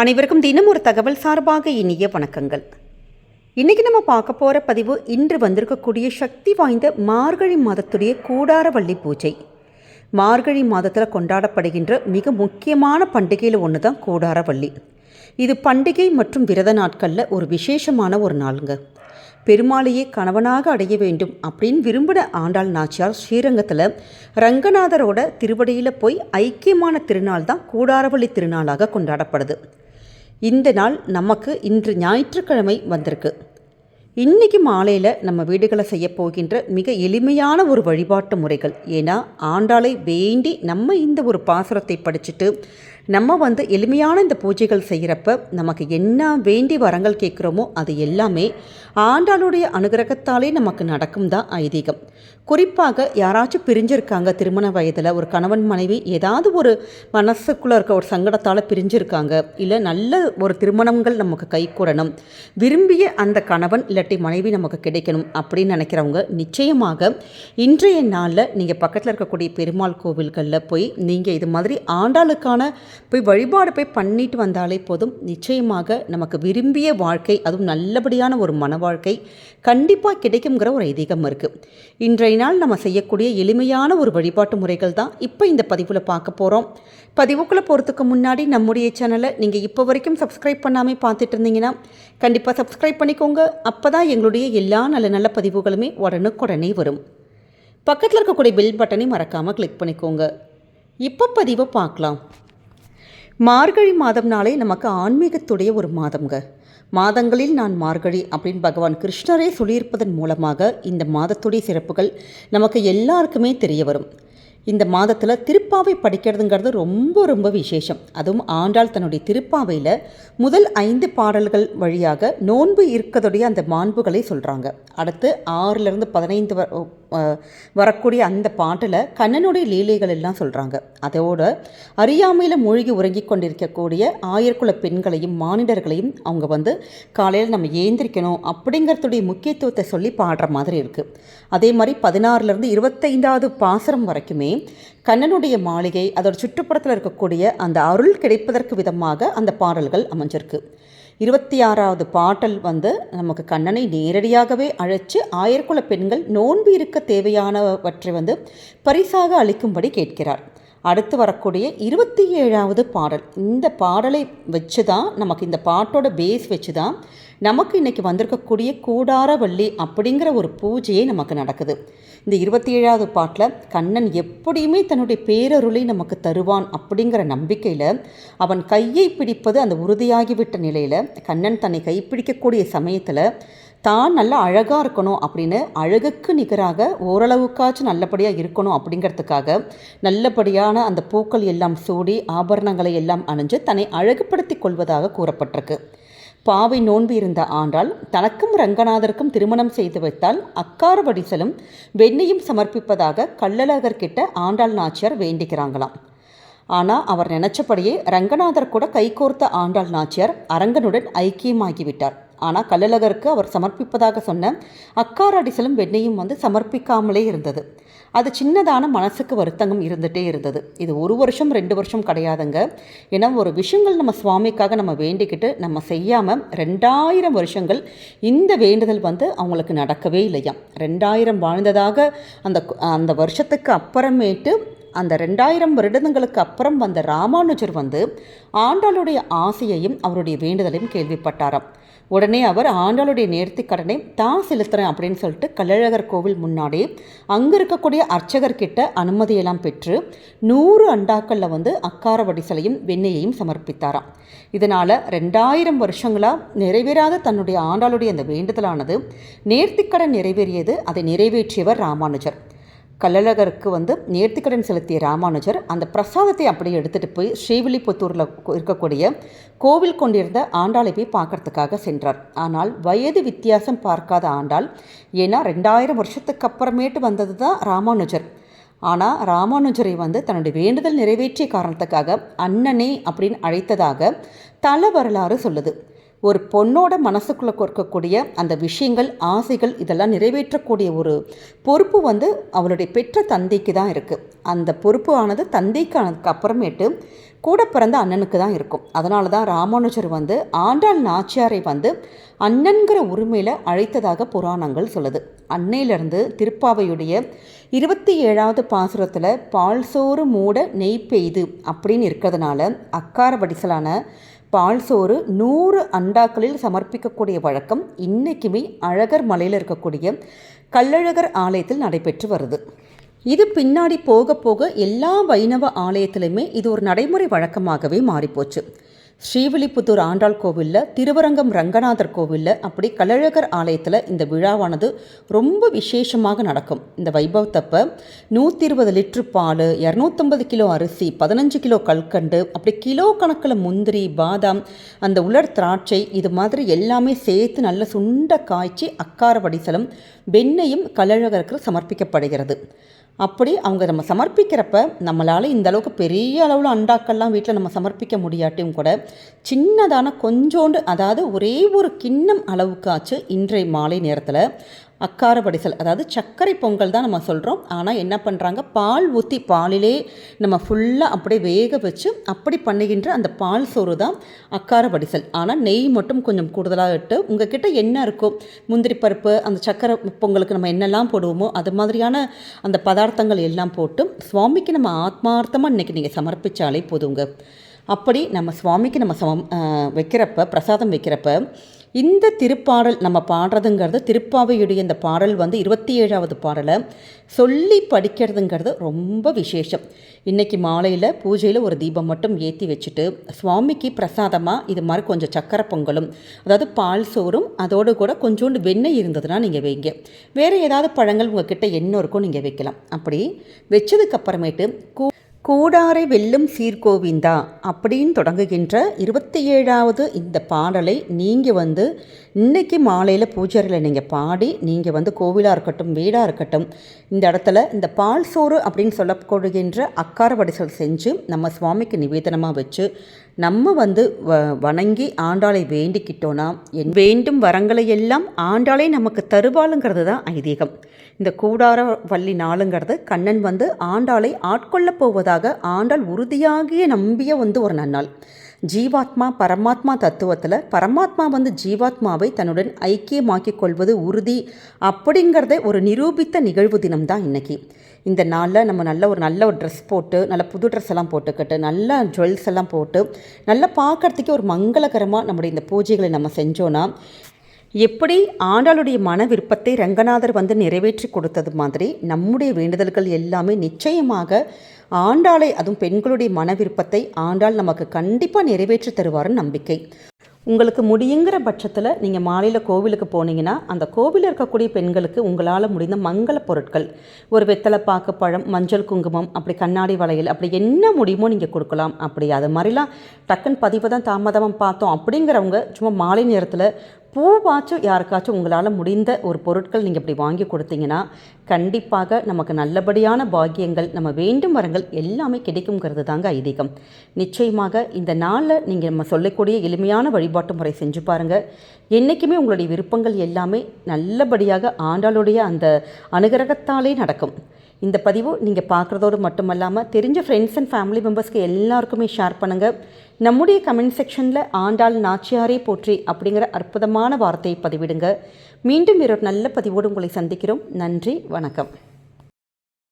அனைவருக்கும் தினம் ஒரு தகவல் சார்பாக இனிய வணக்கங்கள். இன்றைக்கி நம்ம பார்க்க போகிற பதிவு இன்று வந்திருக்கக்கூடிய சக்தி வாய்ந்த மார்கழி மாதத்துடைய கூடாரவள்ளி பூஜை. மார்கழி மாதத்தில் கொண்டாடப்படுகின்ற மிக முக்கியமான பண்டிகையில் ஒன்று தான் கூடாரவள்ளி இது பண்டிகை மற்றும் விரத நாட்களில் ஒரு விசேஷமான ஒரு நாளுங்க. பெருமாளையே கணவனாக அடைய வேண்டும் அப்படின்னு விரும்பின ஆண்டாள் நாச்சியார் ஸ்ரீரங்கத்தில் ரங்கநாதரோட திருவடியில் போய் ஐக்கியமான திருநாள் தான் கூடாரவள்ளி திருநாளாக கொண்டாடப்படுது. இந்த நாள் நமக்கு இன்று ஞாயிற்றுக்கிழமை வந்திருக்கு. இன்னைக்கு மாலையில் நம்ம வீடுகளை செய்ய போகின்ற மிக எளிமையான ஒரு வழிபாட்டு முறைகள். ஏன்னா ஆண்டாளை வேண்டி நம்ம இந்த ஒரு பாசுரத்தை படிச்சுட்டு நம்ம வந்து எளிமையான இந்த பூஜைகள் செய்கிறப்ப நமக்கு என்ன வேண்டி வரங்கள் கேட்குறோமோ அது எல்லாமே ஆண்டாளுடைய அனுகிரகத்தாலே நமக்கு நடக்கும் தான் ஐதீகம். குறிப்பாக யாராச்சும் பிரிஞ்சிருக்காங்க திருமண வயதில் ஒரு கணவன் மனைவி ஏதாவது ஒரு மனசுக்குள்ளே இருக்க ஒரு சங்கடத்தால் பிரிஞ்சிருக்காங்க இல்லை நல்ல ஒரு திருமணங்கள் நமக்கு கைகூடணும் விரும்பிய அந்த கணவன் இல்லாட்டி மனைவி நமக்கு கிடைக்கணும் அப்படின்னு நினைக்கிறவங்க நிச்சயமாக இன்றைய நாளில் நீங்கள் பக்கத்தில் இருக்கக்கூடிய பெருமாள் கோவில்களில் போய் நீங்கள் இது மாதிரி ஆண்டாளுக்கான போய் வழிபாடு போய் பண்ணிட்டு வந்தாலே போதும். நிச்சயமாக நமக்கு விரும்பிய வாழ்க்கை அதுவும் நல்லபடியான ஒரு மன வாழ்க்கை கண்டிப்பாக கிடைக்குங்கிற ஒரு ஐதீகம் இருக்குது இன்றைய நாள் நம்ம செய்யக்கூடிய எளிமையான ஒரு வழிபாட்டு முறைகள் தான் இப்போ இந்த பதிவில் பார்க்க போகிறோம் பதிவுக்குள்ளே போகிறதுக்கு முன்னாடி நம்முடைய சேனலை நீங்கள் இப்போ வரைக்கும் சப்ஸ்கிரைப் பண்ணாமல் பார்த்துட்டு இருந்தீங்கன்னா கண்டிப்பாக சப்ஸ்கிரைப் பண்ணிக்கோங்க. அப்போ தான் எங்களுடைய எல்லா நல்ல நல்ல பதிவுகளுமே உடனுக்குடனே வரும். பக்கத்தில் இருக்கக்கூடிய பெல் பட்டனை மறக்காமல் கிளிக் பண்ணிக்கோங்க. இப்போ பதிவை பார்க்கலாம். மார்கழி மாதம்னாலே நமக்கு ஆன்மீகத்துடைய ஒரு மாதம்ங்க. மாதங்களில் நான் மார்கழி அப்படின்னு பகவான் கிருஷ்ணரே சொல்லியிருப்பதன் மூலமாக இந்த மாதத்துடைய சிறப்புகள் நமக்கு எல்லாருக்குமே தெரிய வரும். இந்த மாதத்தில் திருப்பாவை படிக்கிறதுங்கிறது ரொம்ப ரொம்ப விசேஷம். அதுவும் ஆண்டாள் தன்னுடைய திருப்பாவையில் முதல் ஐந்து பாடல்கள் வழியாக நோன்பு இருக்கதுடைய அந்த மாண்புகளை சொல்கிறாங்க அடுத்து ஆறிலிருந்து பதினைந்து வரக்கூடிய அந்த பாட்டில் கண்ணனுடைய லீலைகள் எல்லாம் சொல்கிறாங்க அதோட அறியாமையில் மூழ்கி உறங்கி கொண்டிருக்கக்கூடிய ஆயிரக்குல பெண்களையும் மானிடர்களையும் அவங்க வந்து காலையில் நம்ம ஏந்திரிக்கணும் அப்படிங்கிறதுடைய முக்கியத்துவத்தை சொல்லி பாடுற மாதிரி இருக்குது அதே மாதிரி பதினாறுலேருந்து இருபத்தைந்தாவது பாசரம் வரைக்குமே கண்ணனுடைய மாளிகை அதோட சுற்றுப்புறத்தில் இருக்கக்கூடிய அந்த அருள் கிடைப்பதற்கு விதமாக அந்த பாடல்கள் அமைஞ்சிருக்கு. இருபத்தி ஆறாவது பாடல் வந்து நமக்கு கண்ணனை நேரடியாகவே அழைச்சு ஆயர்குல பெண்கள் நோன்பு இருக்க தேவையானவற்றை வந்து பரிசாக அளிக்கும்படி கேட்கிறார். அடுத்து வரக்கூடிய இருபத்தி ஏழாவது பாடல். இந்த பாடலை வச்சு தான் நமக்கு இந்த பாட்டோட பேஸ் வச்சு தான் நமக்கு இன்றைக்கி வந்திருக்கக்கூடிய கூடாரவள்ளி அப்படிங்கிற ஒரு பூஜையே நமக்கு நடக்குது. இந்த இருபத்தி ஏழாவது பாட்டில் கண்ணன் எப்படியுமே தன்னுடைய பேரருளை நமக்கு தருவான் அப்படிங்கிற நம்பிக்கையில் அவன் கையை பிடிப்பது அந்த உறுதியாகிவிட்ட நிலையில் கண்ணன் தன்னை கைப்பிடிக்கக்கூடிய சமயத்தில் தான் நல்லா அழகாக இருக்கணும் அப்படின்னு அழகுக்கு நிகராக ஓரளவுக்காச்சும் நல்லபடியாக இருக்கணும் அப்படிங்கிறதுக்காக நல்லபடியான அந்த பூக்கள் எல்லாம் சூடி ஆபரணங்களை எல்லாம் அணிஞ்சு தன்னை அழகுபடுத்தி கொள்வதாக கூறப்பட்டிருக்கு. பாவை நோன்பு இருந்த ஆண்டால் தனக்கும் ரங்கநாதருக்கும் திருமணம் செய்து வைத்தால் அக்கார வடிசலும் வெண்ணையும் சமர்ப்பிப்பதாக கள்ளழகர்கிட்ட ஆண்டாள் நாச்சியார் வேண்டிக்கிறாங்களாம் ஆனால் அவர் நினச்சபடியே ரங்கநாதர் கூட கைகோர்த்த ஆண்டாள் நாச்சியார் அரங்கனுடன் ஐக்கியமாகிவிட்டார். ஆனால் கள்ளழகருக்கு அவர் சமர்ப்பிப்பதாக சொன்ன அக்கார அடிசலும் வெண்ணையும் வந்து சமர்ப்பிக்காமலே இருந்தது. அது சின்னதான மனசுக்கு வருத்தங்கம் இருந்துகிட்டே இருந்தது. இது ஒரு வருஷம் ரெண்டு வருஷம் கிடையாதுங்க. ஏன்னா ஒரு விஷயங்கள் நம்ம சுவாமிக்காக நம்ம வேண்டிக்கிட்டு நம்ம செய்யாமல் ரெண்டாயிரம் வருஷங்கள் இந்த வேண்டுதல் வந்து அவங்களுக்கு நடக்கவே இல்லையாம் ரெண்டாயிரம் வாழ்ந்ததாக அந்த அந்த வருஷத்துக்கு அப்புறமேட்டு அந்த ரெண்டாயிரம் வருடங்களுக்கு அப்புறம் வந்த ராமானுஜர் வந்து ஆண்டாளுடைய ஆசையையும் அவருடைய வேண்டுதலையும் கேள்விப்பட்டாராம். உடனே அவர் ஆண்டாளுடைய நேர்த்தி கடனை தான் செலுத்துகிறேன் அப்படின்னு சொல்லிட்டு கள்ளழகர் கோவில் முன்னாடி அங்கே இருக்கக்கூடிய அர்ச்சகர்கிட்ட அனுமதியெல்லாம் பெற்று நூறு அண்டாக்களில் வந்து அக்கார வடிசலையும் வெண்ணெயையும் சமர்ப்பித்தாராம். இதனால் ரெண்டாயிரம் வருஷங்களாக நிறைவேறாத தன்னுடைய ஆண்டாளுடைய அந்த வேண்டுதலானது நேர்த்திக்கடன் நிறைவேறியது அதை நிறைவேற்றியவர் ராமானுஜர். கள்ளழகருக்கு வந்து நேர்த்திக்கடன் செலுத்திய ராமானுஜர் அந்த பிரசாதத்தை அப்படியே எடுத்துகிட்டு போய் ஸ்ரீவில்லிபுத்தூரில் இருக்கக்கூடிய கோவில் கொண்டிருந்த ஆண்டாளை போய் பார்க்கறதுக்காக சென்றார். ஆனால் வயது வித்தியாசம் பார்க்காத ஆண்டாள் ஏன்னா ரெண்டாயிரம் வருஷத்துக்கு அப்புறமேட்டு வந்தது தான் ராமானுஜர். ஆனால் ராமானுஜரை வந்து தன்னுடைய வேண்டுதல் நிறைவேற்றிய காரணத்துக்காக அண்ணனே அப்படின்னு அழைத்ததாக தல வரலாறு சொல்லுது. ஒரு பொண்ணோட மனசுக்குள்ளே கொடுக்கக்கூடிய அந்த விஷயங்கள் ஆசைகள் இதெல்லாம் நிறைவேற்றக்கூடிய ஒரு பொறுப்பு வந்து அவளுடைய பெற்ற தந்தைக்கு தான் இருக்குது அந்த பொறுப்பு ஆனது தந்தைக்கானதுக்கு அப்புறமேட்டு கூட பிறந்த அண்ணனுக்கு தான் இருக்கும். அதனால தான் ராமானுஜர் வந்து ஆண்டாள் நாச்சியாரை வந்து அண்ணன்கிற உரிமையில் அழைத்ததாக புராணங்கள் சொல்லுது. அன்னையிலிருந்து திருப்பாவையுடைய இருபத்தி ஏழாவது பாசுரத்தில் பால் சோறு மூட நெய் பெய்து அப்படின்னு இருக்கிறதுனால அக்கார வடிசலான பால் சோறு நூறு அண்டாக்களில் சமர்ப்பிக்கக்கூடிய வழக்கம் இன்றைக்குமே அழகர் மலையில் இருக்கக்கூடிய கள்ளழகர் ஆலயத்தில் நடைபெற்று வருது. இது பின்னாடி போக போக எல்லா வைணவ ஆலயத்திலுமே இது ஒரு நடைமுறை வழக்கமாகவே மாறிப்போச்சு. ஸ்ரீவில்லிபுத்தூர் ஆண்டாள் கோவிலில் திருவரங்கம் ரங்கநாதர் கோவிலில் அப்படி கள்ளழகர் ஆலயத்தில் இந்த விழாவானது ரொம்ப விசேஷமாக நடக்கும். இந்த வைபவத்தப்ப நூற்றி இருபது லிட்ரு பால் இரநூத்தம்பது கிலோ அரிசி பதினஞ்சு கிலோ கல்கண்டு அப்படி கிலோ கணக்கில் முந்திரி பாதாம் அந்த உலர் திராட்சை இது மாதிரி எல்லாமே சேர்த்து நல்ல சுண்ட காய்ச்சி அக்கார வடிசலும் வெண்ணையும் கள்ளழகருக்கு சமர்ப்பிக்கப்படுகிறது. அப்படி அவங்க நம்ம சமர்ப்பிக்கிறப்ப நம்மளால் இந்த அளவுக்கு பெரிய அளவில் அண்டாக்கள்லாம் வீட்டில் நம்ம சமர்ப்பிக்க முடியாட்டியும் கூட சின்னதான கொஞ்சோண்டு அதாவது ஒரே ஒரு கிண்ணம் அளவுக்காச்சு இன்றைய மாலை நேரத்தில் அக்கார வடிசல் அதாவது சர்க்கரை பொங்கல் தான் நம்ம சொல்கிறோம் ஆனால் என்ன பண்ணுறாங்க பால் ஊற்றி பாலிலே நம்ம ஃபுல்லாக அப்படியே வேக வச்சு அப்படி பண்ணுகின்ற அந்த பால் சோறு தான் அக்கார வடிசல் ஆனால் நெய் மட்டும் கொஞ்சம் கூடுதலாக இட்டு உங்கள் கிட்டே என்ன இருக்கோ முந்திரி பருப்பு அந்த சர்க்கரை பொங்கலுக்கு நம்ம என்னெல்லாம் போடுவோமோ அது மாதிரியான அந்த பதார்த்தங்கள் எல்லாம் போட்டு சுவாமிக்கு நம்ம ஆத்மார்த்தமாக இன்றைக்கி நீங்கள் சமர்ப்பித்தாலே போதுங்க. அப்படி நம்ம சுவாமிக்கு நம்ம சமம் வைக்கிறப்ப பிரசாதம் வைக்கிறப்ப இந்த திருப்பாடல் நம்ம பாடுறதுங்கிறது திருப்பாவையுடைய இந்த பாடல் வந்து இருபத்தி ஏழாவது பாடலை சொல்லி படிக்கிறதுங்கிறது ரொம்ப விசேஷம். இன்றைக்கி மாலையில் பூஜையில் ஒரு தீபம் மட்டும் ஏற்றி வச்சுட்டு சுவாமிக்கு பிரசாதமாக இது மாதிரி கொஞ்சம் சக்கரை பொங்கலும் அதாவது பால் சோறும் அதோடு கூட கொஞ்சோண்டு வெண்ணெய் இருந்ததுன்னா நீங்கள் வைங்க. வேறு ஏதாவது பழங்கள் உங்கள் கிட்டே என்ன இருக்கோ நீங்கள் வைக்கலாம். அப்படி வச்சதுக்கப்புறமேட்டு கூ கூடாரை வெல்லும் சீர்கோவிந்தா அப்படின்னு தொடங்குகின்ற இருபத்தி ஏழாவது இந்த பாடலை நீங்கள் வந்து இன்றைக்கி மாலையில் பூஜையில் நீங்கள் பாடி நீங்கள் வந்து கோவிலாக இருக்கட்டும் வீடாக இருக்கட்டும் இந்த இடத்துல இந்த பால் சோறு அப்படின்னு சொல்லப்படுகின்ற அக்கார வடிசல் செஞ்சு நம்ம சுவாமிக்கு நிவேதனமாக வச்சு நம்ம வந்து வ வணங்கி ஆண்டாளை வேண்டிக்கிட்டோன்னா என் வேண்டும் வரங்களை எல்லாம் ஆண்டாளே நமக்கு தருவாளுங்கிறது தான் ஐதீகம். இந்த கூடார வள்ளி நாளுங்கிறது கண்ணன் வந்து ஆண்டாளை ஆட்கொள்ளப் போவதாக ஆண்டாள் உறுதியாகிய நம்பிய வந்து ஒரு நன்னாள். ஜீவாத்மா பரமாத்மா தத்துவத்தில் பரமாத்மா வந்து ஜீவாத்மாவை தன்னுடன் ஐக்கியமாக்கிக் கொள்வது உறுதி அப்படிங்கிறத ஒரு நிரூபித்த நிகழ்வு தினம் தான் இன்றைக்கி இந்த நாளில் நம்ம நல்ல ஒரு நல்ல ஒரு ட்ரெஸ் போட்டு நல்ல புது ட்ரெஸ் எல்லாம் போட்டுக்கிட்டு நல்ல ஜுவல்ஸ் எல்லாம் போட்டு நல்லா பார்க்குறதுக்கே ஒரு மங்களகரமாக நம்முடைய இந்த பூஜைகளை நம்ம செஞ்சோன்னா எப்படி ஆண்டாளுடைய மன விருப்பத்தை ரங்கநாதர் வந்து நிறைவேற்றி கொடுத்தது மாதிரி நம்முடைய வேண்டுதல்கள் எல்லாமே நிச்சயமாக ஆண்டாளை அதுவும் பெண்களுடைய மன விருப்பத்தை ஆண்டாள் நமக்கு கண்டிப்பாக நிறைவேற்றி தருவார்னு நம்பிக்கை. உங்களுக்கு முடியுங்கிற பட்சத்தில் நீங்கள் மாலையில் கோவிலுக்கு போனீங்கன்னா அந்த கோவிலில் இருக்கக்கூடிய பெண்களுக்கு உங்களால் முடிந்த மங்கள பொருட்கள். ஒரு வெத்தலை பாக்கு பழம் மஞ்சள் குங்குமம் அப்படி கண்ணாடி வளையல் அப்படி என்ன முடியுமோ நீங்கள் கொடுக்கலாம். அப்படி அது மாதிரிலாம் டக்குன்னு பதிவை தான் தாமதமாக பார்த்தோம் அப்படிங்கிறவங்க சும்மா மாலை நேரத்தில் பூவாச்சும் யாருக்காச்சும் உங்களால் முடிந்த ஒரு பொருட்கள் நீங்கள் இப்படி வாங்கி கொடுத்தீங்கன்னா கண்டிப்பாக நமக்கு நல்லபடியான பாக்கியங்கள் நம்ம வேண்டும் வரங்கள் எல்லாமே கிடைக்குங்கிறது தாங்க ஐதீகம். நிச்சயமாக இந்த நாளில் நீங்கள் நம்ம சொல்லக்கூடிய எளிமையான வழிபாட்டு முறை செஞ்சு பாருங்கள் என்றைக்குமே உங்களுடைய விருப்பங்கள் எல்லாமே நல்லபடியாக ஆண்டாளுடைய அந்த அனுகிரகத்தாலே நடக்கும். இந்த பதிவு நீங்கள் பார்க்குறதோடு மட்டுமல்லாமல் தெரிஞ்ச ஃப்ரெண்ட்ஸ் அண்ட் ஃபேமிலி மெம்பர்ஸ்க்கு எல்லாருக்குமே ஷேர் பண்ணுங்கள் நம்முடைய கமெண்ட் செக்ஷனில் ஆண்டாள் நாச்சியாரே போற்றி அப்படிங்கிற அற்புதமான வார்த்தையை பதிவிடுங்க. மீண்டும் ஒரு நல்ல பதிவோடு உங்களை சந்திக்கிறோம். நன்றி வணக்கம்.